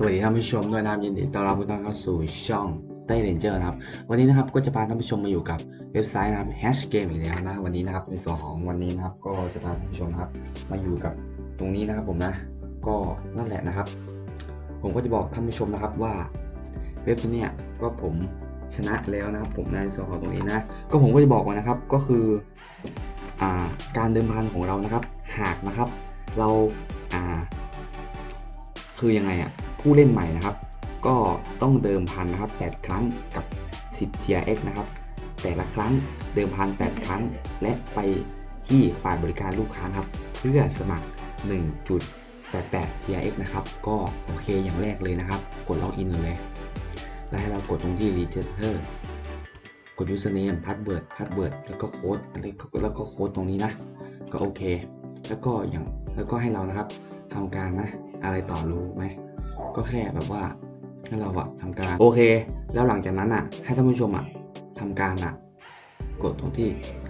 สวัสดีท่านผู้ชมด้วยนะครับยินดีต้อนรับทุกท่านเข้าสู่ช่องเต้เรนเจอร์นะครับวันนี้นะครับก็จะพาท่านผู้ชมมาอยู่กับเว็บไซต์นะครับ Hash Game อีกแล้วนะวันนี้นะครับในส่วนของวันนี้นะครับก็จะพาท่านผู้ชมนะครับมาอยู่กับตรงนี้นะครับผมนะก็นั่นแหละนะครับ ผมก็จะบอกท่านผู้ชมนะครับว่าเว็บตัวเนี้ยก็ผมชนะแล้วนะครับผมในส่วนของตรงนี้นะก็ผมก็จะบอกก่อนนะครับก็คืออ่าการเดิมพันของเรานะครับ หากนะครับเราอ่า คือยังไงอะผู้เล่นใหม่นะครับ ก็ต้องเดิมพันนะครับ 8 ครั้งกับ 10 TRX นะครับ แต่ละครั้งเดิมพัน 8 ครั้ง และไปที่ฝ่ายบริการลูกค้าครับ เพื่อสมัคร 1.88 TRX นะครับ ก็โอเคอย่างแรกเลยนะครับ กดล็อกอินเลย แล้วให้เรากดตรงที่ register กด username password password แล้วก็โค้ดแล้วก็โค้ดตรงนี้นะ ก็โอเค แล้วก็อย่างแล้วก็ให้เรานะครับทำการนะ อะไรต่อรู้ไหมก็แค่แบบว่าให้เราอะทำการโอเค แล้วหลังจากนั้นอะให้ท่านผู้ชมอะทำการอะกดตรงที่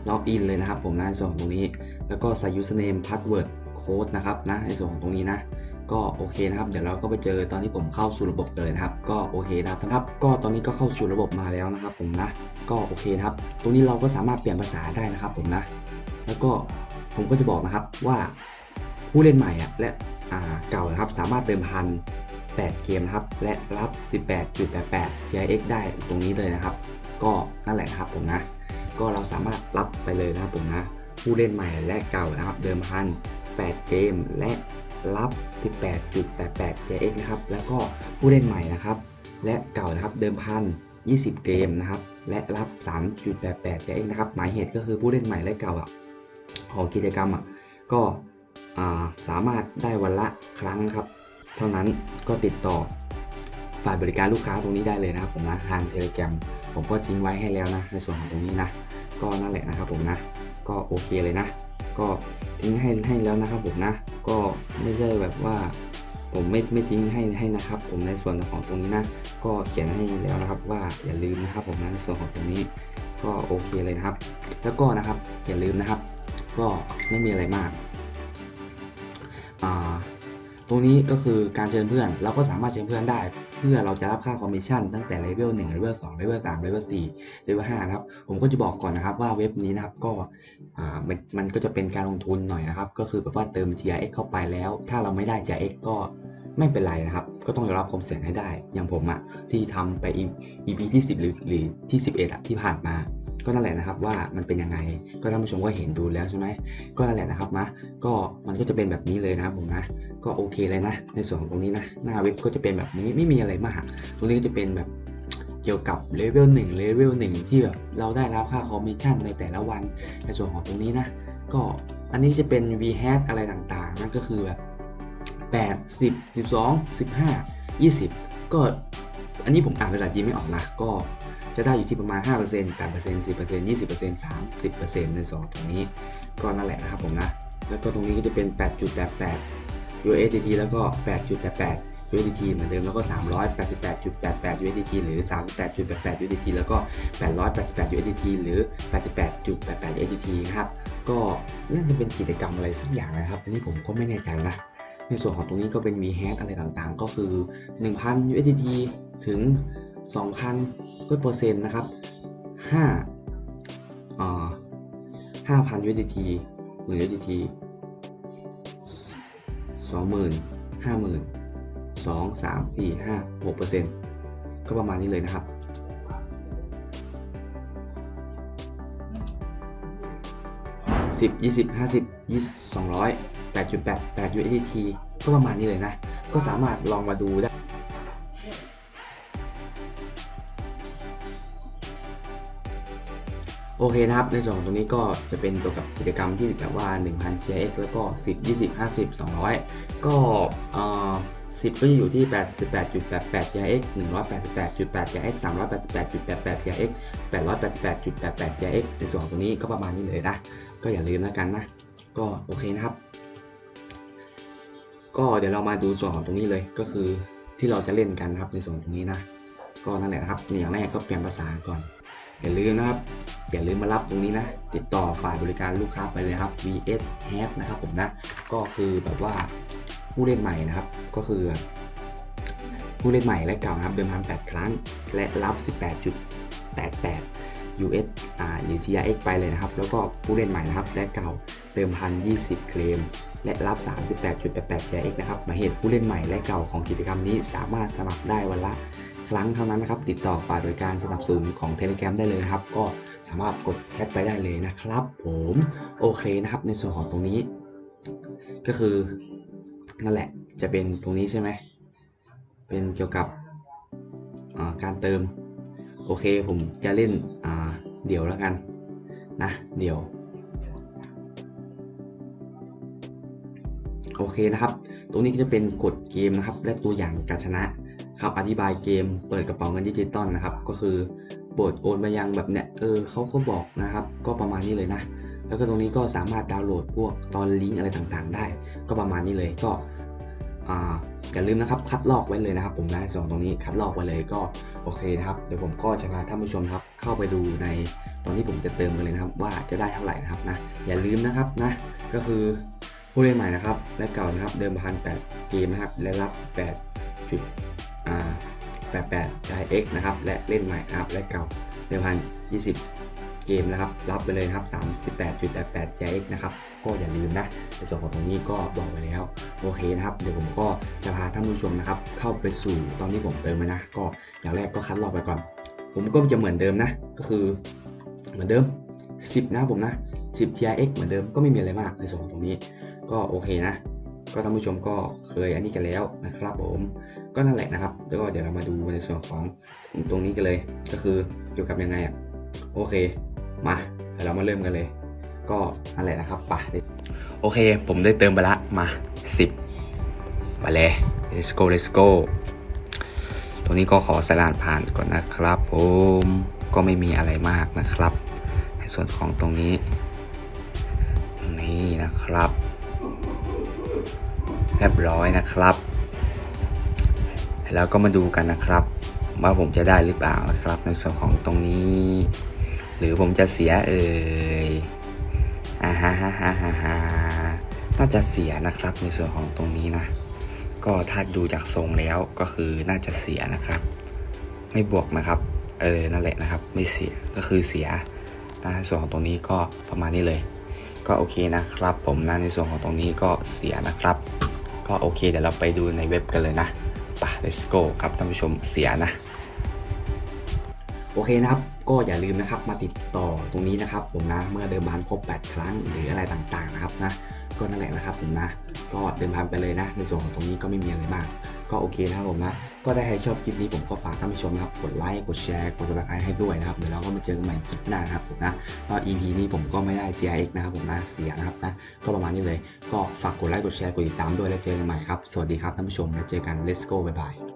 ล็อกอินเลยนะครับผมนะในส่วนของตรงนี้ แล้วก็ใส่ username password code นะครับนะในส่วนของตรงนี้นะก็โอเคนะครับเดี๋ยวเราก็ไปเจอตอนที่ผมเข้าสู่ระบบกันเลยนะครับ ก็โอเคนะครับครับ ก็ตอนนี้ก็เข้าสู่ระบบมาแล้วนะครับ ผมนะ ก็โอเคนะครับ ตรงนี้เราก็สามารถเปลี่ยนภาษาได้นะครับ ผมนะ แล้วก็ผมก็จะบอกนะครับว่าผู้เล่นใหม่อะและอ่า เก่านะครับสามารถเดิมพัน8เกมนะครับและรับ 18.88 GIX ได้ตรงนี้เลยนะครับ ก็นั่นแหละนะครับผมนะ ก็เราสามารถรับไปเลยนะครับผมนะผู้เล่นใหม่และเก่านะครับ เดิมพัน8เกมและรับ 18.88 GIX นะครับแล้วก็ผู้เล่นใหม่นะครับ และเก่านะครับเดิมพัน20 เกมนะครับ และรับ 3.88 GIX นะครับหมายเหตุก็คือผู้เล่นใหม่และเก่าอะของกิจกรรมอะก็ สามารถได้วันละครั้งครับ เท่านั้นก็ติดต่อฝ่ายบริการลูกค้าตรงนี้ได้เลยนะครับผมนะทางเทเล gram ผมก็ทิ้งไว้ให้แล้วนะ ในส่วนของตรงนี้นะ ก็นั่นแหละนะครับผมนะ ก็โอเคเลยนะ ก็ทิ้งให้ให้แล้วนะครับผมนะ ก็ไม่ใช่แบบว่าผมไม่ไม่ทิ้งให้ให้นะครับ ผมในส่วนของตรงนี้นะ ก็เขียนให้แล้วนะครับว่าอย่าลืมนะครับ ผมนะในส่วนของตรงนี้ก็โอเคเลยนะครับ แล้วก็นะครับอย่าลืมนะครับ ก็ไม่มีอะไรมาก ตรงนี้ก็คือการเชิญเพื่อน เราก็สามารถเชิญเพื่อนได้ เพื่อเราจะรับค่าคอมมิชชั่นตั้งแต่เลเวล1เลเวล2เลเวล3เลเวล4เลเวล5นะครับ ผมก็จะบอกก่อนนะครับว่าเว็บนี้นะครับก็มันก็จะเป็นการลงทุนหน่อยนะครับ ก็คือแบบว่าเติม TRX เข้าไปแล้ว ถ้าเราไม่ได้ TRX ก็ไม่เป็นไรนะครับ ก็ต้องยอมรับความเสี่ยงให้ได้ อย่างผมอะที่ทำไป EP ที่ 10 หรือหรือที่ 11อะที่ผ่านมา ก็นั่นแหละนะครับว่ามันเป็นยังไง ก็ท่านผู้ชมก็เห็นดูแล้วใช่ไหมก็นั่นแหละนะครับนะ ก็มันก็จะเป็นแบบนี้เลยนะครับผมนะ ก็โอเคเลยนะ ในส่วนของตรงนี้นะ หน้าเว็บก็จะเป็นแบบนี้ไม่มีอะไรมาก ตรงนี้ก็จะเป็นแบบเกี่ยวกับเลเวล1เลเวล1ที่แบบเราได้รับค่าคอมมิชชั่นในแต่ละวัน ในส่วนของตรงนี้นะ ก็อันนี้จะเป็น v h a t อะไรต่างๆ นั่นก็คือแบบ8 10 12 15 20 ก็อันนี้ผมอ่านภาษาจีนไม่ออกนะ ก็ จะได้อยู่ที่ประมาณ 5% 8% 10% 20% 30%ในสองตรงนี้ ก็นั่นแหละนะครับผมนะ แล้วก็ตรงนี้ก็จะเป็น 8.88 USDT แล้วก็ 8.88 USDT เหมือนเดิม แล้วก็ 388.88 USDT หรือ 38.88 USDT แล้วก็ 888 USDT หรือ 88.88 USDT ครับ ก็น่าจะเป็นกิจกรรมอะไรสักอย่างนะครับ อันนี้ผมก็ไม่แน่ใจนะ ในส่วนของตรงนี้ก็เป็น v h a t อะไรต่างๆ ก็คือ 1,000 USDT ถึง 2,000 ก็เปอร์เซ็นต์นะครับ5อ่า5,000 USDT หรือ USDT สองหมื่นห้าหมื่นสองสามสี่ห้าหกเปอร์เซ็นต์ก็ประมาณนี้เลยนะครับสิบยี่สิบห้าสิบยี่สองร้อยแปดจุดแปดแปด USDT ก็ประมาณนี้เลยนะ ก็สามารถลองมาดูได้ โอเคนะครับ ในส่วนของตรงนี้ก็จะเป็นเกี่ยวกับกิจกรรมที่แบบว่า 1,000 GX แล้วก็ 10 20 50 200 ก็เอ่อ10 ก็จะอยู่ที่ 88.88 GX 188.8 GX 388.88 GX 888.88 GX ในส่วนของตรงนี้ก็ประมาณนี้เลยนะ ก็อย่าลืมแล้วกันนะ ก็โอเคนะครับ ก็เดี๋ยวเรามาดูส่วนของตรงนี้เลย ก็คือที่เราจะเล่นกันนะครับในส่วนตรงนี้นะ ก็นั่นแหละนะครับ อย่างแรกก็เปลี่ยนภาษาก่อน อย่าลืมนะครับ อย่าลืมมารับตรงนี้นะ ติดต่อฝ่ายบริการลูกค้าไปเลยครับ vs h a v นะครับผมนะ ก็คือแบบว่าผู้เล่นใหม่นะครับ ก็คือ ผู้เล่นใหม่และเก่านะครับ เดิมพัน8ครั้ง และรับ 18.88 US อ่าหรือ GRX ไปเลยนะครับ แล้วก็ผู้เล่นใหม่นะครับ และเก่าเติมพัน20 เคลมและรับ 38.88 GRX นะครับมาเหตุผู้เล่นใหม่และเก่าของกิจกรรมนี้สามารถสมัครได้วันละครั้งเท่านั้นนะครับ ติดต่อฝ่ายบริการสนับสนุนของ Telegram ได้เลยนะครับ ก็ สามารถกดแชทไปได้เลยนะครับ ผมโอเคนะครับ ในส่วนของตรงนี้ ก็คือนั่นแหละจะเป็นตรงนี้ใช่ไหมเป็นเกี่ยวกับการเติม โอเคผมจะเล่นเดี่ยวแล้วกันนะเดี่ยวโอเคนะครับ ตรงนี้ก็จะเป็นกฎเกมนะครับ และตัวอย่างการชนะครับ อธิบายเกมเปิดกระเป๋าเงินดิจิตอลนะครับ ก็คือ ปรดโอนไปยังแบบเนี้ยเออเขาก็บอกนะครับ ก็ประมาณนี้เลยนะ แล้วก็ตรงนี้ก็สามารถดาวน์โหลดพวกตอนลิงก์อะไรต่างๆ ได้ ก็ประมาณนี้เลยก็อ่าอย่าลืมนะครับคัดลอกไว้เลยนะครับ ผมนะส่วนตรงนี้คัดลอกไว้เลยก็โอเคนะครับเดี๋ยวผมก็จะพาท่านผู้ชมครับ เข้าไปดูในตอนที่ผมจะเติมกันเลยนะครับ ว่าจะได้เท่าไหร่นะครับนะอย่าลืมนะครับนะก็คือผู้เล่นใหม่นะครับและเก่านะครับเดิมพันแปดเกมนะครับและรับ8จุดอ่า 88 GX นะครับ และเล่นใหม่นะครับ และเก่าเดิมพัน20 เกมนะครับ รับไปเลยครับ 38.88 GX นะครับ ก็อย่าลืมนะ ในส่วนของตรงนี้ก็บอกไปแล้ว โอเคนะครับ เดี๋ยวผมก็จะพาท่านผู้ชมนะครับ เข้าไปสู่ตอนที่ผมเติมนะ ก็อย่างแรกก็คัดลอกไปก่อน ผมก็จะเหมือนเดิมนะ ก็คือเหมือนเดิม 10 นะผมนะ 10 TRX เหมือนเดิมก็ไม่มีอะไรมากในส่วนของตรงนี้ ก็โอเคนะ ก็ท่านผู้ชมก็เคยอันนี้กันแล้วนะครับผมก็นั่นแหละนะครับแล้วก็เดี๋ยวเรามาดูในส่วนของตรงนี้กันเลยก็คือเกี่ยวกับยังไงอะโอเคมาเดี๋ยวเรามาเริ่มกันเลย ก็นั่นแหละนะครับไป่ะโอเค ผมได้เติมไปละมา 10 มาเลย let's go let's go ตรงนี้ก็ขอสลานผ่านก่อนนะครับผมก็ไม่มีอะไรมากนะครับ ในส่วนของตรงนี้ นี่นะครับ เรียบร้อยนะครับ แล้วก็มาดูกันนะครับ ว่าผมจะได้หรือเปล่านะครับ ในส่วนของตรงนี้ หรือผมจะเสียเอ่ยอ่าฮะฮะฮะฮะฮะน่าจะเสียนะครับในส่วนของตรงนี้นะ ก็ถ้าดูจากทรงแล้วก็คือน่าจะเสียนะครับ ไม่บวกนะครับ เออนั่นแหละนะครับ ไม่เสียก็คือเสียนะในส่วนของตรงนี้ก็ประมาณนี้เลย ก็โอเคนะครับ ผมนะในส่วนของตรงนี้ก็เสียนะครับ ก็โอเคเดี๋ยวเราไปดูในเว็บกันเลยนะไป let's go ครับท่านผู้ชมเสียนะ โอเคนะครับ ก็อย่าลืมนะครับมาติดต่อตรงนี้นะครับ ผมนะเมื่อเดิมพันครบ 8 ครั้งหรืออะไรต่างๆนะครับนะก็นั่นแหละนะครับผมนะ ก็เดิมพันไปเลยนะ ในส่วนของตรงนี้ก็ไม่มีอะไรมาก ก็โอเคนะครับผมนะ ก็ถ้าใครชอบคลิปนี้ผมก็ฝากท่านผู้ชมนะครับ กดไลค์กดแชร์กดติดตามให้ด้วยนะครับ เดี๋ยวเราก็มาเจอกันใหม่คลิปหน้านะครับผมนะก็ EP นี้ผมก็ไม่ได้ GIX นะครับผมนะเสียนะครับนะก็ประมาณนี้เลย ก็ฝากกดไลค์กดแชร์กดติดตามด้วยแล้วเจอกันใหม่ครับสวัสดีครับท่านผู้ชมแล้วเจอกัน let's go bye bye